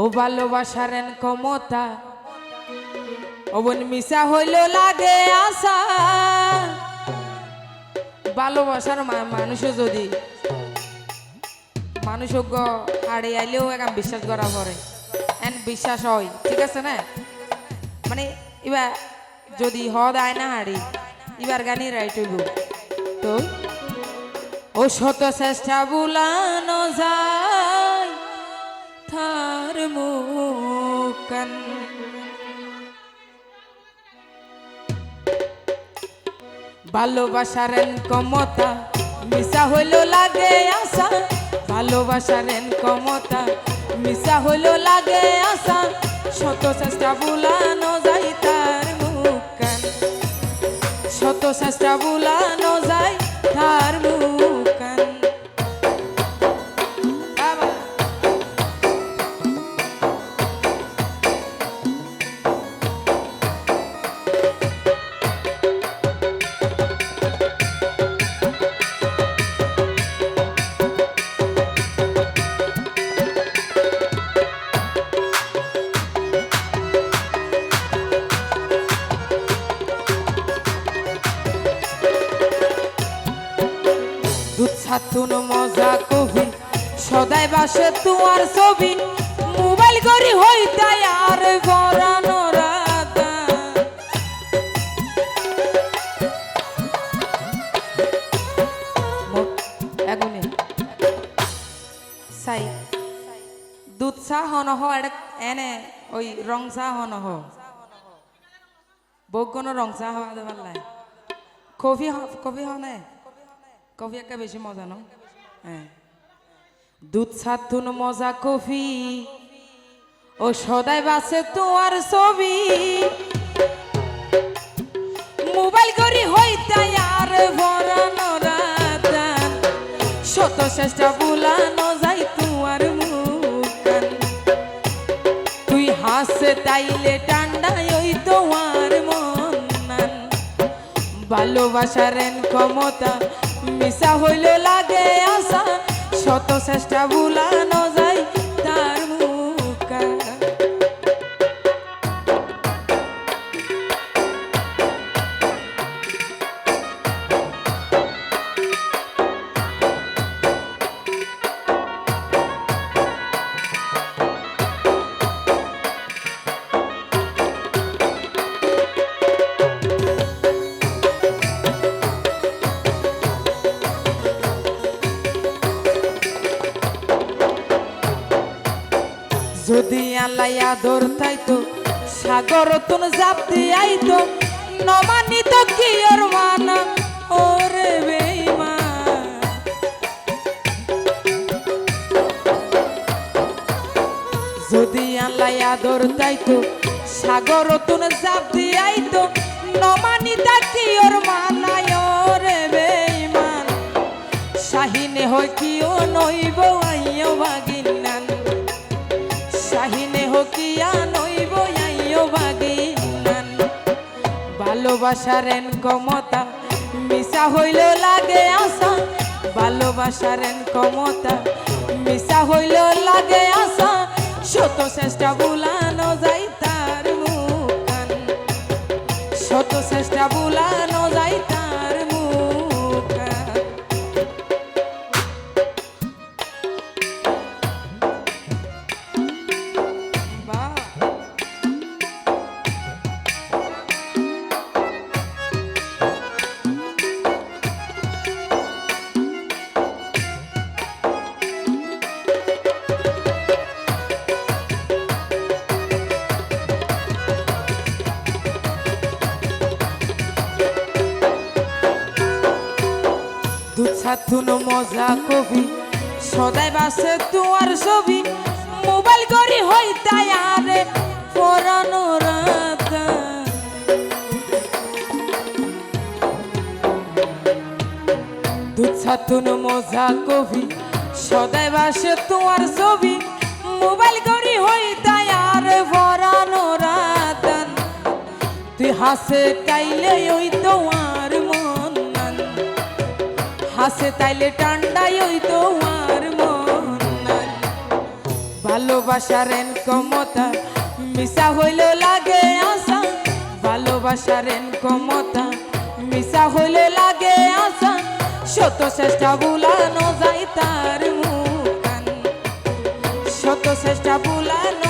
ও ভালোবাসারেন ক্ষমতা। অবন মিশা হইল লাগে আশা। ভালোবাসার মানুষও যদি মানুষ হাড়ে আইলেও এখন বিশ্বাস করা পরে। এন বিশ্বাস হয়, ঠিক আছে না? মানে এবার যদি হদ আয় না হাড়ি, এবার গানি রাইট হইব। তো? ও শত চেষ্টা বুলানো যায়। মুকান। ভালোবাসারেন কমতা মিশা হইল লাগে আশা। ভালোবাসারেন কমতা মিশা হইল লাগে আশা। শত চেষ্টা বুলানো যায় তার মুকান শত চেষ্টা বুলানো যায় তার মুকান ছাতুন মজা কবি সদাই বাসে তোমার ছবি। মোবাইল করি হইতাই আর ম- সাই, দুধ চা হন হ এনে ওই রং চা হন হ বৌকনো রং চা হওয়া দেবার লাই কফি কফি হ নাই? কফি একটা বেশি মজা, ন? হ্যাঁ। দুধ ছাতুন মজা কফি, ও সদাই বাসে তোমার ছবি। মোবাইল করি হইতাই আর ভরানো রাতান শত চেষ্টা বুলানো যাই তোমার মুখান তুই হাসে তাইলে টান্ডাই ওই তোমার মন নান ভালোবাসারেন ক্ষমতা মিশা হইল লাগে আশা শত চেষ্টা বুলানো যদি আল্লাহ আদর তাইতো সাগর তুন জাপ দিয়াইতো নমানিত কি ওর মানা, ওরে বেইমা যদি আল্লাহ আদর তাইতো সাগর তুন জাপ দিয়াইতো নমানিতা কি ওর মানায়, ওরে বেইমান শাহিনে হয় কিও নইব হকিয়া নইব আইও বাগিনান। ভালোবাসারেন কমতা মিশা হইল লাগে আশা। ভালোবাসারেন কমতা মিশা হইল লাগে আশা। শত চেষ্টা বুলানো যাই তার মুখান। শত চেষ্টা বুলানো যাই তার দু মজা কবি। সদাই বাসে তোমার ছবি। মোবাইল করি হইতাই আরে পরানো ছাতুন মজা কবি। সদাই বাসে তোমার ছবি। মোবাইল করি হইতাই আরে পরানো রাতান তুই হাসে তাইলে ওই তোমার হাসে তাইলে টান্ডাই ওই তোমার মন নান ভালোবাসার কমতা মিশা হইলে লাগে আশা। ভালোবাসার কমতা মিশা হইলে লাগে আশা। শত চেষ্টা বুলানো যায় তার মুখান শত চেষ্টা বুলানো